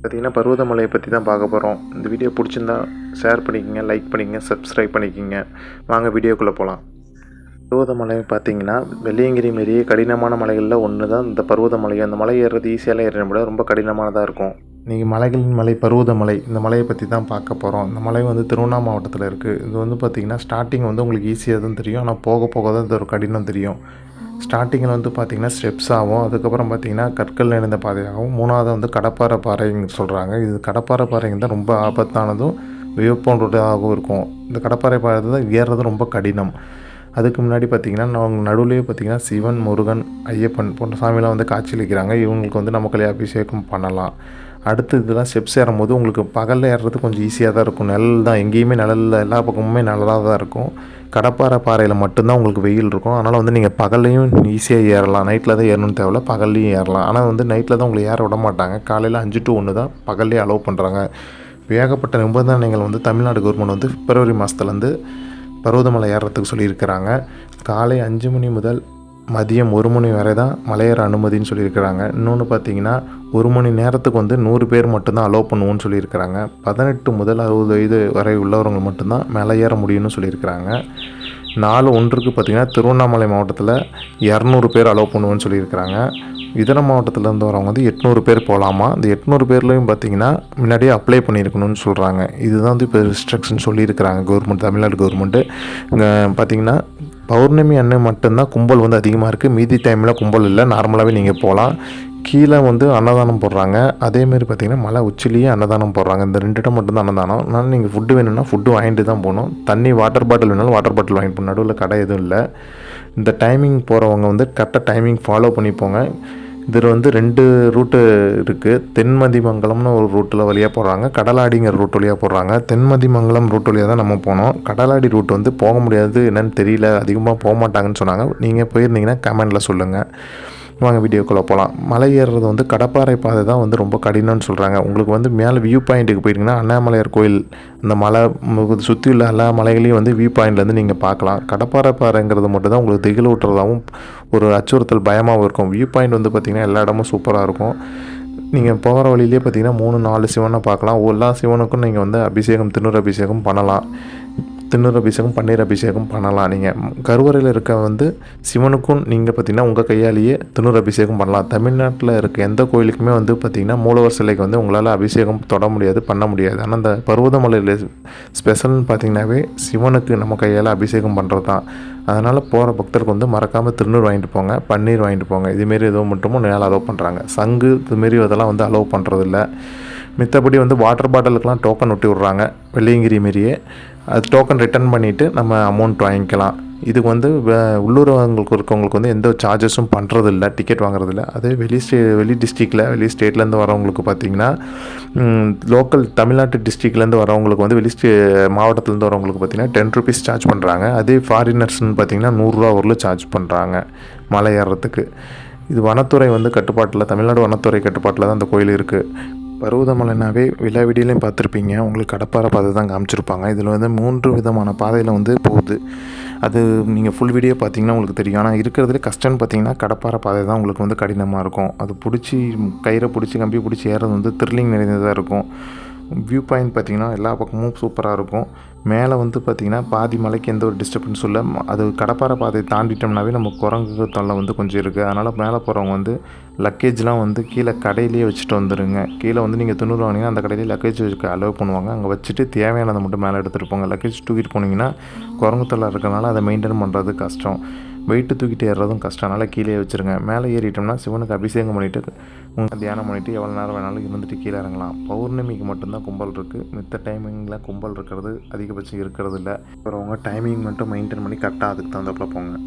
பார்த்திங்கன்னா பருவதமலையை பற்றி தான் பார்க்க போகிறோம் இந்த வீடியோ பிடிச்சிருந்தா ஷேர் பண்ணிக்கோங்க லைக் பண்ணிக்கங்க சப்ஸ்கிரைப் பண்ணிக்கோங்க. வாங்க வீடியோக்குள்ளே போகலாம் பருவதமலை பார்த்தீங்கன்னா வெள்ளியங்கிரி மாரியே கடினமான மலைகளில் ஒன்று தான் இந்த பருவதமலை அந்த மலை ஏறுறது ஈஸியாக ஏறின விட ரொம்ப கடினமானதாக இருக்கும். நீங்கள் மலைகளின் மலை பருவதமலை இந்த மலையை பற்றி தான் பார்க்க போகிறோம் இந்த மலை வந்து திருவண்ணா மாவட்டத்தில் இருக்குது இது வந்து பார்த்திங்கன்னா ஸ்டார்டிங் வந்து உங்களுக்கு ஈஸியாக தான் தெரியும். ஆனால் போக போக தான் இது ஒரு கடினம் தெரியும். ஸ்டார்டிங்கில் வந்து பார்த்திங்கன்னா ஸ்டெப்ஸ் ஆகும் அதுக்கப்புறம் பார்த்திங்கன்னா கற்கள் நிறைந்த பாதையாகவும் மூணாவது வந்து கடப்பாறை பாறைன்னு சொல்கிறாங்க இது கடப்பாறை பாறைங்க தான் ரொம்ப ஆபத்தானதும் வியப்போன்றதாகவும் இருக்கும். இந்த கடப்பாறை பாறை தான் ஏறுறது ரொம்ப கடினம். அதுக்கு முன்னாடி பார்த்திங்கன்னா அவங்க நடுவுலேயே பார்த்திங்கன்னா சிவன் முருகன் ஐயப்பன் போன்ற சாமிலாம் வந்து காட்சியளிக்கிறாங்க. இவங்களுக்கு வந்து நம்ம கல்யாண அபிஷேகம் பண்ணலாம். அடுத்து இதெல்லாம் ஸ்டெப்ஸ் ஏறும்போது உங்களுக்கு பகலில் ஏறுறது கொஞ்சம் ஈஸியாக தான் இருக்கும். நிழல் தான் எங்கேயுமே நிழலில் எல்லா பக்கமுமே நல்லதாக தான் இருக்கும். கடப்பாறை பாறையில் மட்டும்தான் உங்களுக்கு வெயில் இருக்கும். அதனால் வந்து நீங்கள் பகல்லையும் ஈஸியாக ஏறலாம். நைட்டில் தான் ஏறணும்னு தேவையில்ல. பகல்லையும் ஏறலாம். ஆனால் வந்து நைட்டில் தான் உங்களை ஏற விட மாட்டாங்க. காலையில் அஞ்சு டு ஒன்று தான் பகல்லையே அலோவ் பண்ணுறாங்க ஏகப்பட்ட நிபந்தனைகள் வந்து தமிழ்நாடு கவர்மெண்ட் வந்து பிப்ரவரி மாதத்துலேருந்து பருவதமலை ஏறுறதுக்கு சொல்லியிருக்கிறாங்க. காலை அஞ்சு மணி முதல் மதியம் ஒரு மணி வரை தான் மலையேற அனுமதின்னு சொல்லியிருக்கிறாங்க. இன்னொன்று பார்த்தீங்கன்னா ஒரு மணி நேரத்துக்கு வந்து நூறு பேர் மட்டும்தான் அலோவ் பண்ணுவோன்னு சொல்லியிருக்கிறாங்க. பதினெட்டு முதல் அறுபது வயது வரை உள்ளவர்கள் மட்டும்தான் மேலே ஏற முடியும்னு சொல்லியிருக்கிறாங்க. நாலு ஒன்றுக்கு பார்த்திங்கன்னா திருவண்ணாமலை மாவட்டத்தில் இரநூறு பேர் அலோவ் பண்ணுவோன்னு சொல்லியிருக்கிறாங்க. இதர மாவட்டத்திலேருந்து வரவங்க வந்து எட்நூறு பேர் போகலாமா? இந்த எட்நூறு பேர்லையும் பார்த்தீங்கன்னா முன்னாடியே அப்ளை பண்ணியிருக்கணும்னு சொல்கிறாங்க இதுதான் வந்து இப்போ ரிஸ்ட்ரிக்ஷன் சொல்லியிருக்கிறாங்க கவர்மெண்ட் தமிழ்நாடு கவர்மெண்ட்டு இங்கே பார்த்தீங்கன்னா பௌர்ணமி அன்னை மட்டும்தான் கும்பல் வந்து அதிகமாக இருக்குது மீதி டைமில் கும்பல் இல்லை. நார்மலாகவே நீங்கள் போகலாம். கீழே வந்து அன்னதானம் போடுறாங்க. அதேமாரி பார்த்திங்கன்னா மலை உச்சிலேயே அன்னதானம் போடுறாங்க. இந்த ரெண்டு இடம் மட்டும்தான் அன்னதானம். அதனால் நீங்கள் ஃபுட்டு வேணும்னா ஃபுட்டு வாங்கிட்டு தான் போகணும். தண்ணி வாட்டர் பாட்டில் வேணாலும் வாட்டர் பாட்டில் வாங்கிட்டு போகணும். நடுவில் கடை எதுவும் இல்லை. இந்த டைமிங் போகிறவங்க வந்து கரெக்டாக டைமிங் ஃபாலோ பண்ணி போங்க இதில் வந்து ரெண்டு ரூட்டு இருக்குது தென்மதிமங்கலம்னு ஒரு ரூட்டில் வழியாக போடுறாங்க. கடலாடிங்கிற ரூட் வழியாக போடுறாங்க. தென்மதிமங்கலம் ரூட் வழியாக தான் நம்ம போனோம் கடலாடி ரூட் வந்து போக முடியாது. என்னென்னு தெரியல. அதிகமாக போக மாட்டாங்கன்னு சொன்னாங்க. நீங்கள் போயிருந்தீங்கன்னா கமெண்டில் சொல்லுங்கள் வாங்க வீடியோக்குள்ளே போகலாம் மலை ஏறுறது வந்து கடப்பாறை பாதை தான் வந்து ரொம்ப கடினம்னு சொல்கிறாங்க உங்களுக்கு வந்து மேலே வியூ பாயிண்ட்டுக்கு போயிட்டீங்கன்னா அண்ணாமலையார் கோயில் அந்த மலை சுற்றி உள்ள எல்லா மலைகளையும் வந்து வியூ பாயிண்ட்லேருந்து நீங்கள் பார்க்கலாம். கடப்பாறை பாறைங்கிறது மட்டும் தான் உங்களுக்கு திகில் ஊட்டுறதாகவும் ஒரு அச்சுறுத்தல் பயமாகவும் இருக்கும். வியூ பாயிண்ட் வந்து பார்த்திங்கன்னா எல்லா இடமும் சூப்பராக இருக்கும். நீங்கள் போகிற வழியிலே பார்த்தீங்கன்னா மூணு நாலு சிவனை பார்க்கலாம். எல்லா சிவனுக்கும் நீங்கள் வந்து அபிஷேகம் திருநூறு அபிஷேகம் பண்ணலாம். திருநூறு அபிஷேகம் பன்னீர் அபிஷேகம் பண்ணலாம். நீங்கள் கருவறையில் இருக்க வந்து சிவனுக்கும் நீங்கள் பார்த்தீங்கன்னா உங்கள் கையாலேயே திருநூறு அபிஷேகம் பண்ணலாம். தமிழ்நாட்டில் இருக்க எந்த கோயிலுக்குமே வந்து பார்த்திங்கன்னா மூலவர் சிலைக்கு வந்து உங்களால் அபிஷேகம் தொட முடியாது பண்ண முடியாது. ஆனால் அந்த பருவதமலையில் ஸ்பெஷல்னு பார்த்திங்கனாவே சிவனுக்கு நம்ம கையால் அபிஷேகம் பண்ணுறது தான் அதனால் போகிற பக்தருக்கு வந்து மறக்காமல் திருநூறு வாங்கிட்டு போங்க பன்னீர் வாங்கிட்டு போங்க. இதுமாரி எதுவும் மட்டுமும் மேலே அலோவ் பண்ணுறாங்க சங்கு இதுமாரி இதெல்லாம் வந்து அலோவ் பண்ணுறதில்ல மித்தபடி வந்து வாட்டர் பாட்டிலுக்கெலாம் டோக்கன் ஒட்டி விட்றாங்க. வெள்ளியங்கிரி மாரியே. அது டோக்கன் ரிட்டர்ன் பண்ணிவிட்டு நம்ம அமௌண்ட் வாங்கிக்கலாம். இதுக்கு வந்து உள்ளூரவங்களுக்கு இருக்கவங்களுக்கு வந்து எந்த சார்ஜஸும் பண்ணுறதில்ல டிக்கெட் வாங்குறதில்ல. அதே வெளி ஸ்டே வெளி டிஸ்ட்ரிக்டில் வெளி ஸ்டேட்லேருந்து வரவங்களுக்கு பார்த்திங்கன்னா லோக்கல் தமிழ்நாட்டு டிஸ்ட்ரிக்ட்லேருந்து வரவங்களுக்கு வந்து வெளி ஸ்டே மாவட்டத்துலேருந்து வரவங்களுக்கு பார்த்திங்கன்னா டென் ருபீஸ் சார்ஜ் பண்ணுறாங்க அதே ஃபாரினர்ஸ்னு பார்த்திங்கன்னா நூறுரூவா ஊரில் சார்ஜ் பண்ணுறாங்க மலை ஏறுறதுக்கு இது வனத்துறை வந்து கட்டுப்பாட்டில் தமிழ்நாடு வனத்துறை கட்டுப்பாட்டில் தான் அந்த கோயில் இருக்குது பருவதமலைனாவே விழா வீடியோலையும் பார்த்துருப்பீங்க. உங்களுக்கு கடப்பாறை பாதை தான் காமிச்சிருப்பாங்க. இதில் வந்து மூன்று விதமான பாதையில் வந்து போகுது. அது நீங்கள் ஃபுல் வீடியோ பார்த்தீங்கன்னா உங்களுக்கு தெரியும். ஆனால் இருக்கிறதுல கஷ்டம்னு பார்த்தீங்கன்னா கடப்பாறை பாதை தான் உங்களுக்கு வந்து கடினமாக இருக்கும். அது பிடிச்சி கயிறை பிடிச்சி கம்பி பிடிச்சி ஏறது வந்து த்ரில்லிங் நிறைந்ததாக இருக்கும். வியூ பாயிண்ட் பார்த்திங்கன்னா எல்லா பக்கமும் சூப்பராக இருக்கும். மேலே வந்து பார்த்திங்கன்னா பாதி மலைக்கு எந்த ஒரு டிஸ்டர்பன்ஸும் இல்லை. அது கடப்பாறை பாதையை தாண்டிட்டோம்னாவே நம்ம குரங்கு தொல்லை வந்து கொஞ்சம் இருக்குது அதனால் மேலே போகிறவங்க வந்து லக்கேஜ்லாம் வந்து கீழே கடையிலேயே வச்சுட்டு வந்துடுங்க கீழே வந்து நீங்கள் துணூறு வாங்கினீங்கன்னா அந்த கடையிலேயே லக்கேஜ் வச்சுக்க அலோவ் பண்ணுவாங்க. அங்கே வச்சுட்டு தேவையானதை மட்டும் மேலே எடுத்துகிட்டு போங்க. லக்கேஜ் தூக்கிட்டு போனீங்கன்னா குரங்கு தொல்லை இருக்கிறனால அதை மெயின்டைன் பண்ணுறது கஷ்டம். வெயிட்டு தூக்கிட்டு ஏறுறதும் கஷ்டம். அதனால் கீழே வச்சுருங்க. மேலே ஏறிட்டோம்னா சிவனுக்கு அபிஷேகம் பண்ணிவிட்டு உங்கள் தியானம் பண்ணிவிட்டு எவ்வளோ நேரம் வேணாலும் இருந்துட்டு கீழே இறங்கலாம். பௌர்ணமிக்கு மட்டும்தான் கும்பல் இருக்குது மித்த டைமிங்கில் கும்பல் இருக்கிறது அதிகபட்சம் இருக்கிறது இல்லை. அப்புறம் உங்கள் டைமிங் மட்டும் மெயின்டைன் பண்ணி கரெக்டாக அதுக்கு தகுந்தப்பில் போங்க.